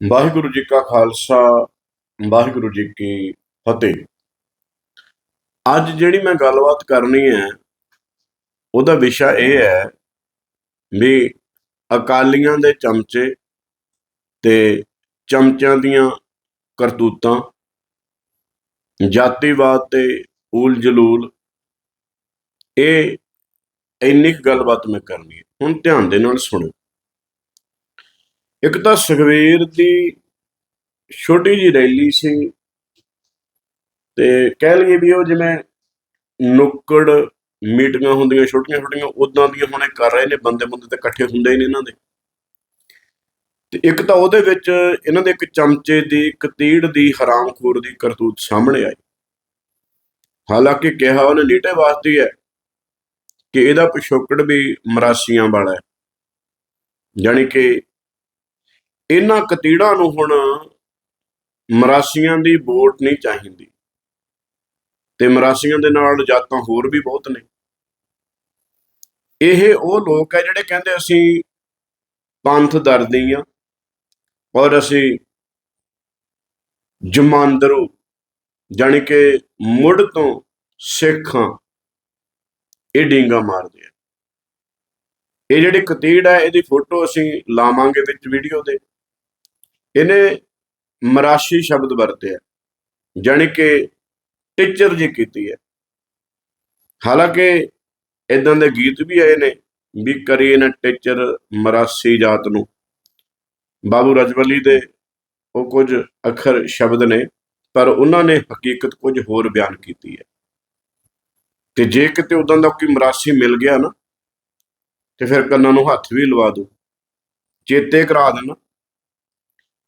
ਵਾਹਿਗੁਰੂ ਜੀ ਕਾ ਖਾਲਸਾ, ਵਾਹਿਗੁਰੂ ਜੀ ਕੀ ਫਤਿਹ। ਅੱਜ ਜਿਹੜੀ ਮੈਂ ਗੱਲਬਾਤ ਕਰਨੀ ਹੈ, ਉਹਦਾ ਵਿਸ਼ਾ ਇਹ ਹੈ ਵੀ ਅਕਾਲੀਆਂ ਦੇ ਚਮਚੇ ਤੇ ਚਮਚਿਆਂ ਦੀਆਂ ਕਰਤੂਤਾਂ, ਜਾਤੀਵਾਦ ਤੇ ਊਲ ਜਲੂਲ ਇਹ ਇੰਨੀ ਕੁ ਗੱਲਬਾਤ ਮੈਂ ਕਰਨੀ ਹੈ। ਹੁਣ ਧਿਆਨ ਦੇ ਨਾਲ ਸੁਣੋ। ਇੱਕ ਤਾਂ ਸੁਖਵੀਰ ਦੀ ਛੋਟੀ ਜੀ ਰੈਲੀ ਸੀ ਤੇ ਕਹਿ ਲਈਏ ਵੀ ਉਹ ਜਿਵੇਂ ਨੁੱਕੜ ਮੀਟਿੰਗਾਂ ਹੁੰਦੀਆਂ, ਛੋਟੀਆਂ ਛੋਟੀਆਂ ਉਦਾਂ ਦੀਆਂ ਹੁਣੇ ਕਰ ਰਹੇ ਨੇ, ਬੰਦੇ ਬੰਦੇ ਤੇ ਇਕੱਠੇ ਹੁੰਦੇ ਹੀ ਨੇ ਇਹਨਾਂ ਦੇ। ਤੇ ਇੱਕ ਤਾਂ ਉਹਦੇ ਵਿੱਚ ਇਹਨਾਂ ਦੇ ਇੱਕ ਚਮਚੇ ਦੀ ਕਤੀੜ ਦੀ, ਹਰਾਮਖੋਰ ਦੀ ਕਰਤੂਤ ਸਾਹਮਣੇ ਆਈ। ਹਾਲਾਂਕਿ ਕਿਹਾ ਉਹਨੇ ਨੀਟੇ ਵਾਸਤੇ ਹੈ ਕਿ ਇਹਦਾ ਪਿਛੋਕੜ ਵੀ ਮਰਾਸੀਆਂ ਵਾਲਾ ਹੈ। ਜਾਣੀ ਕਿ ਇਹਨਾਂ ਕਤੀੜਾਂ ਨੂੰ ਹੁਣ ਮਰਾਸੀਆਂ ਦੀ ਵੋਟ ਨਹੀਂ ਚਾਹੀਦੀ। ਤੇ ਮਰਾਸੀਆਂ ਦੇ ਨਾਲ ਜਾਤਾਂ ਹੋਰ ਵੀ ਬਹੁਤ ਨੇ। ਇਹ ਉਹ ਲੋਕ ਹੈ ਜਿਹੜੇ ਕਹਿੰਦੇ ਅਸੀਂ ਪੰਥ ਦਰਦੀ ਆ ਔਰ ਅਸੀਂ ਜਮਾਂਦਰੂ ਜਾਣੀ ਕਿ ਮੁੜ ਤੋਂ ਸਿੱਖਾਂ ਇਹ ਡੀਂਗਾ ਮਾਰਦੇ ਆ। ਇਹ ਜਿਹੜੀ ਕਤੀੜ ਹੈ ਇਹਦੀ ਫੋਟੋ ਅਸੀਂ ਲਾਵਾਂਗੇ ਵਿੱਚ ਵੀਡੀਓ ਦੇ ਇਹਨੇ ਮਰਾਸ਼ੀ ਸ਼ਬਦ ਵਰਤਿਆ ਜਾਣੀ ਕਿ ਟੀਚਰ ਜੀ ਕੀਤੀ ਹੈ ਹਾਲਾਂਕਿ ਇਦਾਂ ਦੇ ਗੀਤ ਵੀ ਆਏ ਨੇ ਵੀ ਕਰੀ ਨਾ ਟੀਚਰ ਮਰਾਸੀ ਜਾਤ ਨੂੰ। ਬਾਬੂ ਰਜਵਲੀ ਦੇ ਉਹ ਕੁਝ ਅੱਖਰ ਸ਼ਬਦ ਨੇ, ਪਰ ਉਹਨਾਂ ਨੇ ਹਕੀਕਤ ਕੁਝ ਹੋਰ ਬਿਆਨ ਕੀਤੀ ਹੈ ਤੇ ਜੇ ਕਿਤੇ ਉਦਾਂ ਦਾ ਕੋਈ ਮਰਾਸੀ ਮਿਲ ਗਿਆ ਨਾ, ਤੇ ਫਿਰ ਕੰਨਾਂ ਨੂੰ ਹੱਥ ਵੀ ਲਵਾ ਦੋ ਚੇਤੇ ਕਰਾ ਦੇਣਾ।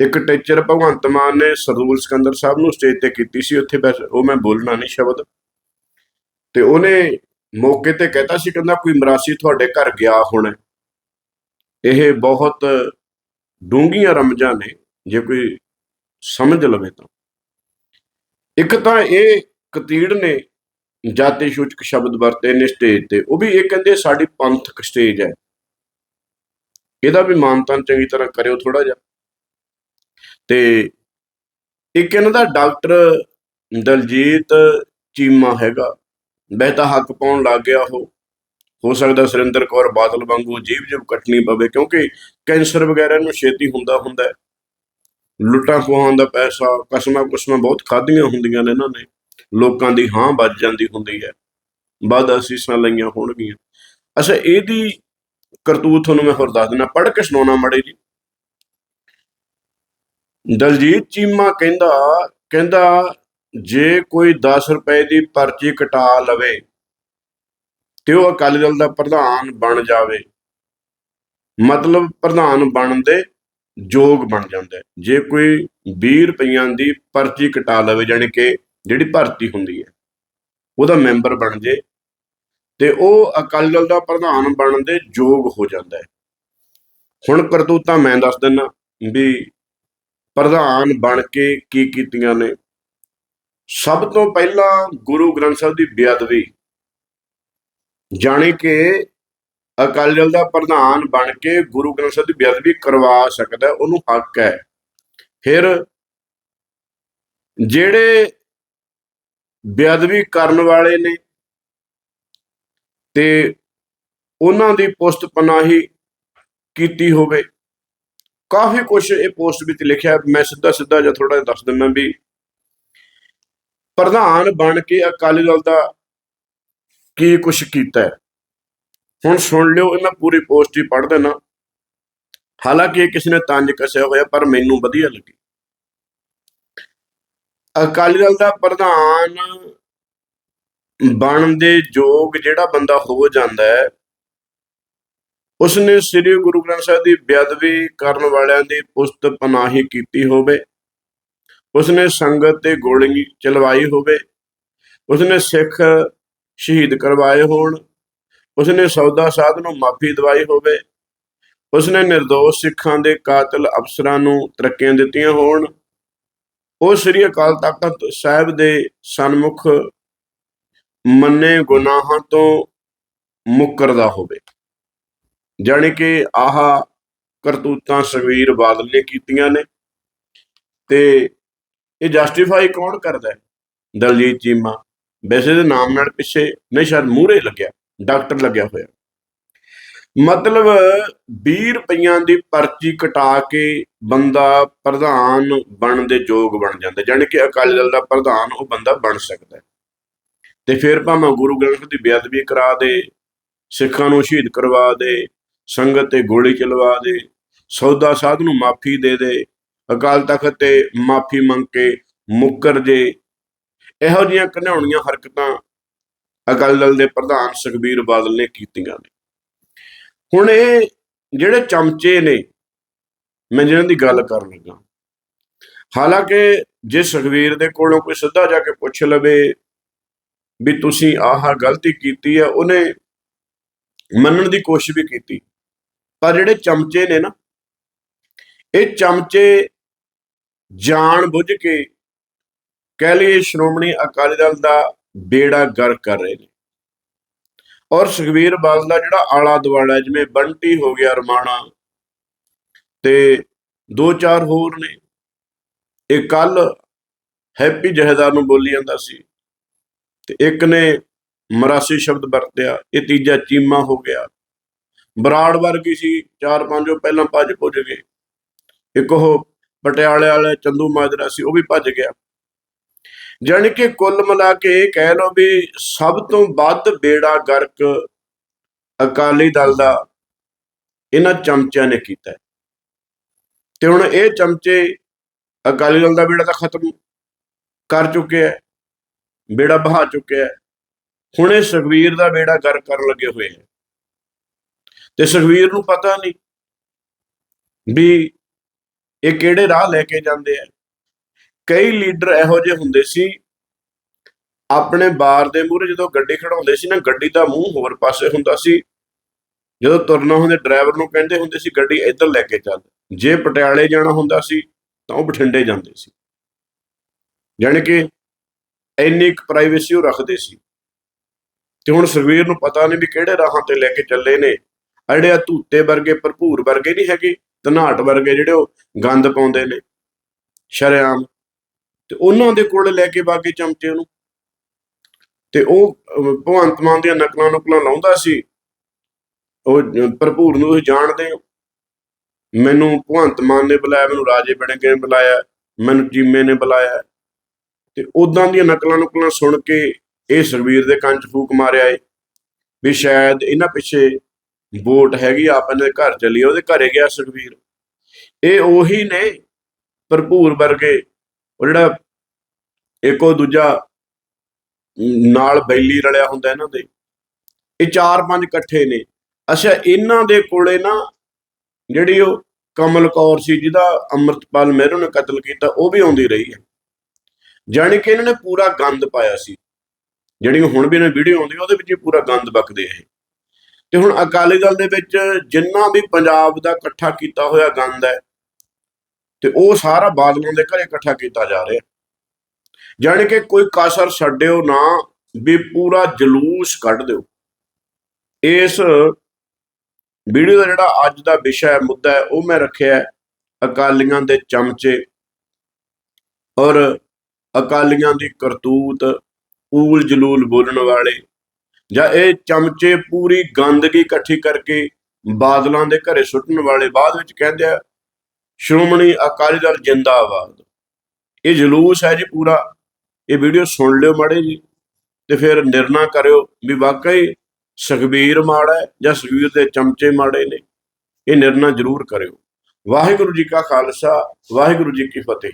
ਇੱਕ ਟੀਚਰ ਭਗਵੰਤ ਮਾਨ ਨੇ ਸਰਦੂਲ ਸਿਕੰਦਰ ਸਾਹਿਬ ਨੂੰ ਸਟੇਜ ਤੇ ਕੀਤੀ ਸੀ, ਉੱਥੇ ਬਸ ਉਹ ਮੈਂ ਬੋਲਣਾ ਨਹੀਂ ਸ਼ਬਦ। ਤੇ ਉਹਨੇ ਮੌਕੇ ਤੇ ਕਹਿਤਾ ਸੀ ਕਹਿੰਦਾ ਕੋਈ ਮਰਾਸੀ ਤੁਹਾਡੇ ਘਰ ਗਿਆ ਹੋਣਾ। ਇਹ ਬਹੁਤ ਡੂੰਘੀਆਂ ਰਮਜਾਂ ਨੇ, ਜੇ ਕੋਈ ਸਮਝ ਲਵੇ ਤਾਂ। ਇੱਕ ਤਾਂ ਇਹ ਕਤੀੜ ਨੇ ਜਾਤੀ ਸੂਚਕ ਸ਼ਬਦ ਵਰਤੇ ਨੇ ਸਟੇਜ ਤੇ, ਉਹ ਵੀ ਇਹ ਕਹਿੰਦੇ ਸਾਡੀ ਪੰਥਕ ਸਟੇਜ ਹੈ। ਇਹਦਾ ਵੀ ਮਾਨਤਾਨ ਚੰਗੀ ਤਰ੍ਹਾਂ ਕਰਿਓ ਥੋੜਾ ਜਿਹਾ। ਤੇ ਇੱਕ ਇਹਨਾਂ ਦਾ ਡਾਕਟਰ ਦਲਜੀਤ ਚੀਮਾ ਹੈਗਾ। ਬਹਿਤਾ ਹੱਕ ਪਾਉਣ ਲੱਗ ਗਿਆ ਉਹ। ਹੋ ਸਕਦਾ ਸੁਰਿੰਦਰ ਕੌਰ ਬਾਦਲ ਵਾਂਗੂ ਜੀਵ ਜੀਵ ਕੱਟਣੀ ਪਵੇ, ਕਿਉਂਕਿ ਕੈਂਸਰ ਵਗੈਰਾ ਨੂੰ ਛੇਤੀ ਹੁੰਦਾ ਹੁੰਦਾ ਹੈ। ਲੁੱਟਾਂ ਖੋਹਾਂ ਦਾ ਪੈਸਾ, ਕਸਮਾਂ ਕੁਸਮਾਂ ਬਹੁਤ ਖਾਧੀਆਂ ਹੁੰਦੀਆਂ ਨੇ ਇਹਨਾਂ ਨੇ। ਲੋਕਾਂ ਦੀ ਹਾਂ ਵੱਜ ਜਾਂਦੀ ਹੁੰਦੀ ਹੈ। ਬਾਦ ਅਸੀਸਾਂ ਲਈਆਂ ਹੋਣਗੀਆਂ। ਅੱਛਾ, ਇਹਦੀ ਕਰਤੂਤ ਤੁਹਾਨੂੰ ਮੈਂ ਹੋਰ ਦੱਸ ਦਿੰਦਾ। ਪੜ੍ਹ ਕੇ ਸੁਣਾਉਣਾ ਮੜੇ ਜੀ ਦਲਜੀਤ ਚੀਮਾ ਕਹਿੰਦਾ ਕਹਿੰਦਾ, ਜੇ ਕੋਈ 10 ਰੁਪਏ ਦੀ ਪਰਚੀ ਕਟਾ ਲਵੇ ਤੇ ਉਹ ਅਕਾਲੀ ਦਲ ਦਾ ਪ੍ਰਧਾਨ ਬਣ ਜਾਵੇ। ਮਤਲਬ ਪ੍ਰਧਾਨ ਬਣਨ ਦੇ ਯੋਗ ਬਣ ਜਾਂਦਾ। ਜੇ ਕੋਈ 20 ਰੁਪਈਆਂ ਦੀ ਪਰਚੀ ਕਟਾ ਲਵੇ, ਜਾਣੀ ਕਿ ਜਿਹੜੀ ਭਰਤੀ ਹੁੰਦੀ ਹੈ, ਉਹਦਾ ਮੈਂਬਰ ਬਣ ਜੇ ਤੇ ਉਹ ਅਕਾਲੀ ਦਲ ਦਾ ਪ੍ਰਧਾਨ ਬਣਨ ਦੇ ਯੋਗ ਹੋ ਜਾਂਦਾ ਹੈ। ਹੁਣ ਕਰਤੂਤਾਂ ਮੈਂ ਦੱਸ ਦਿੰਨਾ ਵੀ ਪ੍ਰਧਾਨ ਬਣ ਕੇ ਕੀ ਕੀਤੀਆਂ ਨੇ? ਸਭ ਤੋਂ ਪਹਿਲਾਂ ਗੁਰੂ ਗ੍ਰੰਥ ਸਾਹਿਬ ਦੀ ਬੇਅਦਬੀ, ਜਾਣੀ ਕਿ ਅਕਾਲੀ ਦਲ ਦਾ ਪ੍ਰਧਾਨ ਬਣ ਕੇ ਗੁਰੂ ਗ੍ਰੰਥ ਸਾਹਿਬ ਦੀ ਬੇਅਦਬੀ ਕਰਵਾ ਸਕਦਾ ਉਹਨੂੰ ਹੱਕ ਹੈ। ਫਿਰ ਜਿਹੜੇ ਬੇਅਦਬੀ ਕਰਨ ਵਾਲੇ ਨੇ ਤੇ ਉਹਨਾਂ ਦੀ ਪੁਸਤ ਪਨਾਹੀ ਕੀਤੀ ਹੋਵੇ ਕਾਫੀ ਕੁਝ ਇਹ ਪੋਸਟ ਵਿੱਚ ਲਿਖਿਆ, ਮੈਂ ਸਿੱਧਾ ਸਿੱਧਾ ਜਿਹਾ ਥੋੜਾ ਦੱਸ ਦਿੰਦਾ ਵੀ ਪ੍ਰਧਾਨ ਬਣ ਕੇ ਅਕਾਲੀ ਦਲ ਦਾ ਕੀ ਕੁਝ ਕੀਤਾ ਹੈ। ਹੁਣ ਸੁਣ ਲਿਓ, ਇਹ ਮੈਂ ਪੂਰੀ ਪੋਸਟ ਹੀ ਪੜ੍ਹ ਦੇਣਾ ਹਾਲਾਂਕਿ ਇਹ ਕਿਸੇ ਨੇ ਤੰਜ ਕੱਸਿਆ ਹੋਇਆ, ਪਰ ਮੈਨੂੰ ਵਧੀਆ ਲੱਗੀ। ਅਕਾਲੀ ਦਲ ਦਾ ਪ੍ਰਧਾਨ ਬਣਨ ਦੇ ਯੋਗ ਜਿਹੜਾ ਬੰਦਾ ਹੋ ਜਾਂਦਾ ਹੈ ਉਸਨੇ ਸ੍ਰੀ ਗੁਰੂ ਗ੍ਰੰਥ ਸਾਹਿਬ ਦੀ ਬੇਅਦਬੀ ਕਰਨ ਵਾਲਿਆਂ ਦੀ ਪੁਸਤ ਪਨਾਹੀ ਕੀਤੀ ਹੋਵੇ। ਉਸਨੇ ਸੰਗਤ ਤੇ ਗੋਲੀ ਚਲਵਾਈ ਹੋਵੇ। ਉਸਨੇ ਸਿੱਖ ਸ਼ਹੀਦ ਕਰਵਾਏ ਹੋਣ। ਉਸਨੇ ਸੌਦਾ ਸਾਧ ਨੂੰ ਮਾਫੀ ਦਵਾਈ ਹੋਵੇ। ਉਸਨੇ નિર્ਦੋਸ਼ ਸਿੱਖਾਂ ਦੇ ਕਾਤਲ ਅਫਸਰਾਂ ਨੂੰ ਤਰੱਕੀਆਂ ਦਿੱਤੀਆਂ ਹੋਣ। ਉਹ ਸ੍ਰੀ ਅਕਾਲ ਤਖਤ ਸਾਹਿਬ ਦੇ ਸਨਮੁਖ ਮੰਨੇ ਗੁਨਾਹਾਂ ਤੋਂ ਮੁਕਰਦਾ ਹੋਵੇ। ਜਾਣੀ ਕਿ ਆਹਾ ਕਰਤੂਤਾਂ ਸੁਖਬੀਰ ਬਾਦਲ ਨੇ ਕੀਤੀਆਂ ਨੇ ਤੇ ਇਹ ਜਸਟੀਫਾਈ ਕੌਣ ਕਰਦਾ ਹੈ? ਦਲਜੀਤ ਚੀਮਾ। ਵੈਸੇ ਦੇ ਨਾਮ ਨਾਲ ਪਿੱਛੇ ਨਹੀਂ, ਸ਼ਾਇਦ ਮੂਹਰੇ ਲੱਗਿਆ ਡਾਕਟਰ ਲੱਗਿਆ ਹੋਇਆ। ਮਤਲਬ 20 ਰੁਪਈਆਂ ਦੀ ਪਰਚੀ ਕਟਾ ਕੇ ਬੰਦਾ ਪ੍ਰਧਾਨ ਬਣਨ ਦੇ ਯੋਗ ਬਣ ਜਾਂਦਾ, ਜਾਣੀ ਕਿ ਅਕਾਲੀ ਦਲ ਦਾ ਪ੍ਰਧਾਨ ਉਹ ਬੰਦਾ ਬਣ ਸਕਦਾ ਤੇ ਫਿਰ ਭਾਵੇਂ ਗੁਰੂ ਗ੍ਰੰਥ ਦੀ ਬੇਅਦਬੀ ਕਰਾ ਦੇ, ਸਿੱਖਾਂ ਨੂੰ ਸ਼ਹੀਦ ਕਰਵਾ ਦੇ ਸੰਗਤ ਤੇ ਗੋਲੀ ਚਲਵਾ ਦੇ, ਸੌਦਾ ਸਾਧ ਨੂੰ ਮਾਫੀ ਦੇ ਦੇ, ਅਕਾਲ ਤਖਤ ਤੇ ਮਾਫੀ ਮੰਗ ਕੇ ਮੁੱਕਰ ਜੇ। ਇਹੋ ਜਿਹੀਆਂ ਘਿਨਾਉਣੀਆਂ ਹਰਕਤਾਂ ਅਕਾਲੀ ਦਲ ਦੇ ਪ੍ਰਧਾਨ ਸੁਖਬੀਰ ਬਾਦਲ ਨੇ ਕੀਤੀਆਂ ਨੇ। ਹੁਣ ਇਹ ਜਿਹੜੇ ਚਮਚੇ ਨੇ, ਮੈਂ ਜਿਹਨਾਂ ਦੀ ਗੱਲ ਕਰਨ ਲੱਗਾ। ਹਾਲਾਂਕਿ ਜੇ ਸੁਖਬੀਰ ਦੇ ਕੋਲੋਂ ਕੋਈ ਸਿੱਧਾ ਜਾ ਕੇ ਪੁੱਛ ਲਵੇ ਵੀ ਤੁਸੀਂ ਆਹ ਗਲਤੀ ਕੀਤੀ ਹੈ, ਉਹਨੇ ਮੰਨਣ ਦੀ ਕੋਸ਼ਿਸ਼ ਵੀ ਕੀਤੀ। ਪਰ ਜਿਹੜੇ ਚਮਚੇ ਨੇ ਨਾ, ਇਹ ਚਮਚੇ ਜਾਣ ਬੁੱਝ ਕੇ ਕਹਿ ਲਈਏ ਸ਼੍ਰੋਮਣੀ ਅਕਾਲੀ ਦਲ ਦਾ ਬੇੜਾ ਗਰ ਕਰ ਰਹੇ ਨੇ। ਔਰ ਸੁਖਬੀਰ ਬਾਦਲ ਦਾ ਜਿਹੜਾ ਆਲਾ ਦੁਆਲਾ ਜਿਵੇਂ ਬੰਟੀ ਹੋ ਗਿਆ ਰਮਾਣਾ ਤੇ ਦੋ ਚਾਰ ਹੋਰ ਨੇ, ਇਹ ਕੱਲ ਹੈਪੀ ਜਹੇਦਾਰ ਨੂੰ ਬੋਲੀ ਜਾਂਦਾ ਸੀ ਤੇ ਇੱਕ ਨੇ ਮਰਾਸੀ ਸ਼ਬਦ ਵਰਤਿਆ, ਇਹ ਤੀਜਾ ਚੀਮਾ ਹੋ ਗਿਆ। ਬਰਾੜ ਵਰਗੀ ਸੀ, ਚਾਰ ਪੰਜੋ ਪਹਿਲਾਂ ਭੱਜ ਪੁੱਜ ਗਏ। ਇੱਕ ਉਹ ਪਟਿਆਲੇ ਵਾਲੇ ਚੰਦੂ ਮਾਜਰਾ ਸੀ, ਉਹ ਵੀ ਭੱਜ ਗਿਆ। ਜਾਣੀ ਕਿ ਕੁੱਲ ਮਿਲਾ ਕੇ ਇਹ ਕਹਿ ਲਓ ਵੀ ਸਭ ਤੋਂ ਵੱਧ ਬੇੜਾ ਗਰਕ ਅਕਾਲੀ ਦਲ ਦਾ ਇਹਨਾਂ ਚਮਚਿਆਂ ਨੇ ਕੀਤਾ। ਤੇ ਹੁਣ ਇਹ ਚਮਚੇ ਅਕਾਲੀ ਦਲ ਦਾ ਬੇੜਾ ਤਾਂ ਖਤਮ ਕਰ ਚੁੱਕੇ ਹੈ, ਬੇੜਾ ਬਹਾ ਚੁੱਕਿਆ ਹੈ। ਹੁਣ ਇਹ ਸੁਖਵੀਰ ਦਾ ਬੇੜਾ ਗਰਕ ਕਰਨ ਲੱਗੇ ਹੋਏ ਹੈ। ਤੇ ਸੁਖਵੀਰ ਨੂੰ ਪਤਾ ਨਹੀਂ ਵੀ ਇਹ ਕਿਹੜੇ ਰਾਹ ਲੈ ਕੇ ਜਾਂਦੇ ਆ। ਕਈ ਲੀਡਰ ਇਹੋ ਜਿਹੇ ਹੁੰਦੇ ਸੀ, ਆਪਣੇ ਬਾਰ ਦੇ ਮੂਹਰੇ ਜਦੋਂ ਗੱਡੀ ਖੜਾਉਂਦੇ ਸੀ ਨਾ, ਗੱਡੀ ਦਾ ਮੂੰਹ ਹੋਰ ਪਾਸੇ ਹੁੰਦਾ ਸੀ। ਜਦੋਂ ਤੁਰਨਾ ਹੁੰਦੇ, ਡਰਾਈਵਰ ਨੂੰ ਕਹਿੰਦੇ ਹੁੰਦੇ ਸੀ, ਗੱਡੀ ਇੱਧਰ ਲੈ ਕੇ ਚੱਲ। ਜੇ ਪਟਿਆਲੇ ਜਾਣਾ ਹੁੰਦਾ ਸੀ, ਤਾਂ ਉਹ ਬਠਿੰਡੇ ਜਾਂਦੇ ਸੀ। ਯਾਨੀ ਕਿ ਇੰਨੀ ਕੁ ਪ੍ਰਾਈਵੇਸੀ ਉਹ ਰੱਖਦੇ ਸੀ। ਤੇ ਹੁਣ ਸੁਖਵੀਰ ਨੂੰ ਪਤਾ ਨਹੀਂ ਵੀ ਕਿਹੜੇ ਰਾਹਾਂ ਤੇ ਲੈ ਕੇ ਚੱਲੇ ਨੇ। ਆਹ ਜਿਹੜੇ ਆ ਧੂਤੇ ਵਰਗੇ ਭਰਪੂਰ ਵਰਗੇ ਨਹੀਂ ਹੈਗੇ ਧਨਾਟ ਵਰਗੇ ਜਿਹੜੇ ਉਹ ਗੰਦ ਪਾਉਂਦੇ ਨੇ ਸ਼ਰੇਆਮ। ਤੇ ਉਹਨਾਂ ਦੇ ਕੋਲ ਲੈ ਕੇ ਬਾਗੇ ਚਮਚੇ ਨੂੰ। ਤੇ ਉਹ ਅਹ, ਮਾਨ ਦੀਆਂ ਨਕਲਾਂ ਨੁਕਲਾਂ ਲਾਉਂਦਾ ਸੀ। ਉਹ ਭਰਪੂਰ ਨੂੰ ਤੁਸੀਂ ਜਾਣਦੇ ਹੋ। ਮੈਨੂੰ ਭਗਵੰਤ ਮਾਨ ਨੇ ਬੁਲਾਇਆ ਮੈਨੂੰ ਰਾਜੇ ਬਣਕੇ ਨੇ ਬੁਲਾਇਆ ਮੈਨੂੰ ਜੀਮੇ ਨੇ ਬੁਲਾਇਆ। ਤੇ ਉਦਾਂ ਦੀਆਂ ਨਕਲਾਂ ਨੁਕਲਾਂ ਸੁਣ ਕੇ ਇਹ ਸਰਵੀਰ ਦੇ ਕੰਨ 'ਚ ਫੂਕ ਮਾਰਿਆ ਏ ਵੀ ਸ਼ਾਇਦ ਇਹਨਾਂ ਪਿੱਛੇ ਵੋਟ ਹੈਗੀ ਆਪਣੇ ਘਰ ਚੱਲੀ ਉਹਦੇ ਘਰੇ ਗਿਆ ਸੁਖਬੀਰ। ਇਹ ਉਹੀ ਨੇ ਭਰਪੂਰ ਵਰਗੇ। ਉਹ ਜਿਹੜਾ ਇੱਕੋ ਦੂਜਾ ਨਾਲ ਬੈਲੀ ਰਲਿਆ ਹੁੰਦਾ ਇਹਨਾਂ ਦੇ। ਇਹ ਚਾਰ ਪੰਜ ਇਕੱਠੇ ਨੇ। ਅੱਛਾ, ਇਹਨਾਂ ਦੇ ਕੋਲੇ ਨਾ ਜਿਹੜੀ ਉਹ ਕਮਲ ਕੌਰ ਸੀ, ਜਿਹਦਾ ਅੰਮ੍ਰਿਤਪਾਲ ਮਹਿਰੂ ਨੇ ਕਤਲ ਕੀਤਾ, ਉਹ ਵੀ ਆਉਂਦੀ ਰਹੀ ਹੈ। ਜਾਣੀ ਕਿ ਇਹਨਾਂ ਨੇ ਪੂਰਾ ਗੰਦ ਪਾਇਆ ਸੀ। ਜਿਹੜੀ ਹੁਣ ਵੀ ਇਹਨਾਂ ਵੀਡੀਓ ਆਉਂਦੀ, ਉਹਦੇ ਵਿੱਚ ਵੀ ਪੂਰਾ ਗੰਦ ਬਕਦੇ ਇਹ। ਤੇ ਹੁਣ ਅਕਾਲੀ ਦਲ ਦੇ ਵਿੱਚ ਜਿੰਨਾ ਵੀ ਪੰਜਾਬ ਦਾ ਇਕੱਠਾ ਕੀਤਾ ਹੋਇਆ ਗੰਦ ਹੈ, ਤੇ ਉਹ ਸਾਰਾ ਬਾਦਲਾਂ ਦੇ ਘਰੇ ਇਕੱਠਾ ਕੀਤਾ ਜਾ ਰਿਹਾ। ਜਾਣੀ ਕਿ ਕੋਈ ਕਾਸਰ ਛੱਡਿਓ ਨਾ, ਵੀ ਪੂਰਾ ਜਲੂਸ ਕੱਢ ਦਿਓ। ਇਸ ਵੀਡੀਓ ਦਾ ਜਿਹੜਾ ਅੱਜ ਦਾ ਵਿਸ਼ਾ ਹੈ, ਮੁੱਦਾ ਹੈ, ਉਹ ਮੈਂ ਰੱਖਿਆ ਅਕਾਲੀਆਂ ਦੇ ਚਮਚੇ ਔਰ ਅਕਾਲੀਆਂ ਦੀ ਕਰਤੂਤ ਊਲ ਜਲੂਲ ਬੋਲਣ ਵਾਲੇ ਜਾਂ ਇਹ ਚਮਚੇ ਪੂਰੀ ਗੰਦਗੀ ਇਕੱਠੀ ਕਰਕੇ ਬਾਦਲਾਂ ਦੇ ਘਰੇ ਸੁੱਟਣ ਵਾਲੇ ਬਾਅਦ ਵਿੱਚ ਕਹਿੰਦੇ ਆ, ਸ਼੍ਰੋਮਣੀ ਅਕਾਲੀ ਦਲ ਜਿੰਦਾਬਾਦ। ਇਹ ਜਲੂਸ ਹੈ ਜੀ ਪੂਰਾ। ਇਹ ਵੀਡੀਓ ਸੁਣ ਲਿਓ ਮਾੜੇ ਜੀ ਤੇ ਫਿਰ ਨਿਰਣਾ ਕਰਿਓ ਵੀ ਵਾਕਈ ਸੁਖਬੀਰ ਮਾੜਾ ਜਾਂ ਸੁਖਬੀਰ ਦੇ ਚਮਚੇ ਮਾੜੇ ਨੇ। ਇਹ ਨਿਰਣਾ ਜ਼ਰੂਰ ਕਰਿਓ। ਵਾਹਿਗੁਰੂ ਜੀ ਕਾ ਖਾਲਸਾ, ਵਾਹਿਗੁਰੂ ਜੀ ਕੀ ਫਤਿਹ।